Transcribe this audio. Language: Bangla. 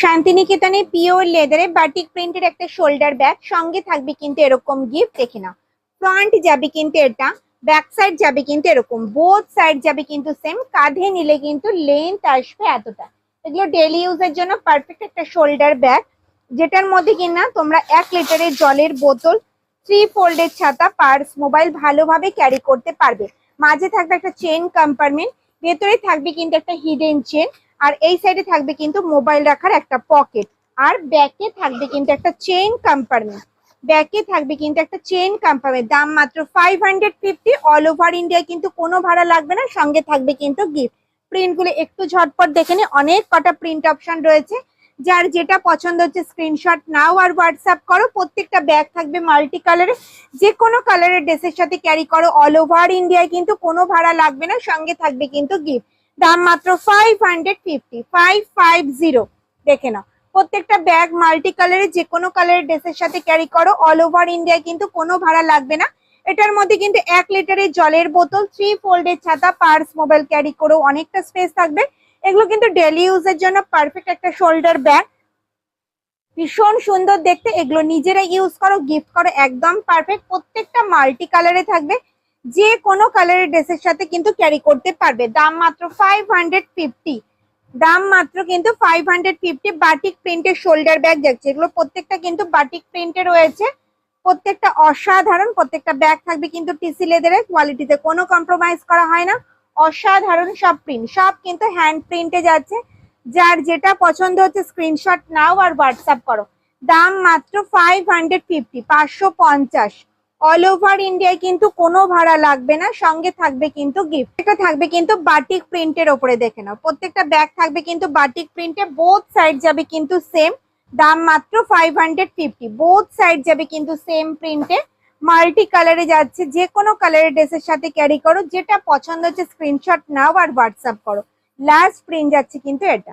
শান্তিনিকেতনে পিওর লেদারে বাটিক প্রিন্টের একটা শোল্ডার ব্যাগ। সঙ্গে থাকবে কিন্তু এরকম গিফট দেখে নাও। ফ্রন্ট যাবে কিন্তু এটা ব্যাক সাইড যাবে কিন্তু এরকম। বোথ সাইড যাবে কিন্তু সেম কাঁধে নিলে কিন্তু লেন্থ আসবে এতটা। এগুলো ডেলি ইউজের জন্য পারফেক্ট একটা শোল্ডার ব্যাগ। যেটার মধ্যে কিনা তোমরা এক লিটারের জলের বোতল থ্রি ফোল্ডের ছাতা পার্স মোবাইল ভালোভাবে ক্যারি করতে পারবে। মাঝে থাকবে একটা চেন কম্পার্টমেন্ট ভেতরে থাকবে কিন্তু একটা হিডেন চেন আর এই সাইডে থাকবে কিন্তু মোবাইল রাখার একটা পকেট আর ব্যাকে থাকবে কিন্তু একটা চেইন কম্পার্টমেন্ট ব্যাকে থাকবে কিন্তু একটা চেইন কম্পার্টমেন্ট দাম মাত্র five hundred fifty all over India কিন্তু কোনো ভাড়া লাগবে না, সঙ্গে থাকবে কিন্তু গিফট প্রিন্টগুলো একটু ঝটপট দেখে নে অনেক কটা প্রিন্ট অপশন রয়েছে, যার যেটা পছন্দ হচ্ছে স্ক্রিনশট নাও আর হোয়াটসঅ্যাপ করো, প্রত্যেকটা ব্যাগ থাকবে মাল্টি কালারের যে কোনো কালারের ড্রেসের সাথে ক্যারি করো অল ওভার ইন্ডিয়ায় কিন্তু কোনো ভাড়া লাগবে না, সঙ্গে থাকবে কিন্তু গিফট দাম মাত্র five hundred fifty five five zero দেখে নাও, প্রত্যেকটা ব্যাগ মাল্টি কালারের যে কোনো কালারের ড্রেসের সাথে ক্যারি করো অল ওভার ইন্ডিয়ায় কিন্তু কোনো ভাড়া লাগবে না। এটার মধ্যে কিন্তু এক লিটারের জলের বোতল থ্রি ফোল্ডের ছাতা পার্স মোবাইল ক্যারি করো, অনেকটা স্পেস থাকবে। এগুলো কিন্তু ডেলি ইউজের জন্য পারফেক্ট একটা শোল্ডার ব্যাগ ভীষণ সুন্দর দেখতে, এগুলো নিজেরা ইউজ করো গিফট করো, একদম পারফেক্ট প্রত্যেকটা মাল্টি কালারে থাকবে। যে কোনো কালারের ড্রেসের সাথে কিন্তু ক্যারি করতে পারবে। দাম মাত্র ফাইভ হান্ড্রেড ফিফটি দাম মাত্র কিন্তু ফাইভ হান্ড্রেড ফিফটি বাটিক প্রিন্টের শোল্ডার ব্যাগ যাচ্ছে এগুলো প্রত্যেকটা কিন্তু বাটিক প্রিন্টে রয়েছে। প্রত্যেকটা অসাধারণ, প্রত্যেকটা ব্যাগ থাকবে কিন্তু টিসি লেদারের কোয়ালিটিতে কোনো কম্প্রোমাইজ করা হয় না। অসাধারণ সব প্রিন্ট সব কিন্তু হ্যান্ড প্রিন্টে যাচ্ছে। যার যেটা পছন্দ হচ্ছে স্ক্রিনশট নাও আর হোয়াটসঅ্যাপ করো। দাম মাত্র ফাইভ হান্ড্রেড ফিফটি পাঁচশো পঞ্চাশ। অল ওভার ইন্ডিয়ায় কিন্তু কোনো ভাড়া লাগবে না, সঙ্গে থাকবে কিন্তু গিফট এটা থাকবে কিন্তু বাটিক প্রিন্টের ওপরে দেখে নাও। প্রত্যেকটা ব্যাগ থাকবে কিন্তু বাটিক প্রিন্টে বোথ সাইড যাবে কিন্তু সেম দাম মাত্র five hundred fifty both side যাবে কিন্তু সেম প্রিন্টে মাল্টি কালারে যাচ্ছে, যে কোনো কালারের ড্রেসের সাথে ক্যারি করো। যেটা পছন্দ হচ্ছে স্ক্রিনশট নাও আর হোয়াটসঅ্যাপ করো। লাস্ট প্রিন্ট যাচ্ছে কিন্তু এটা।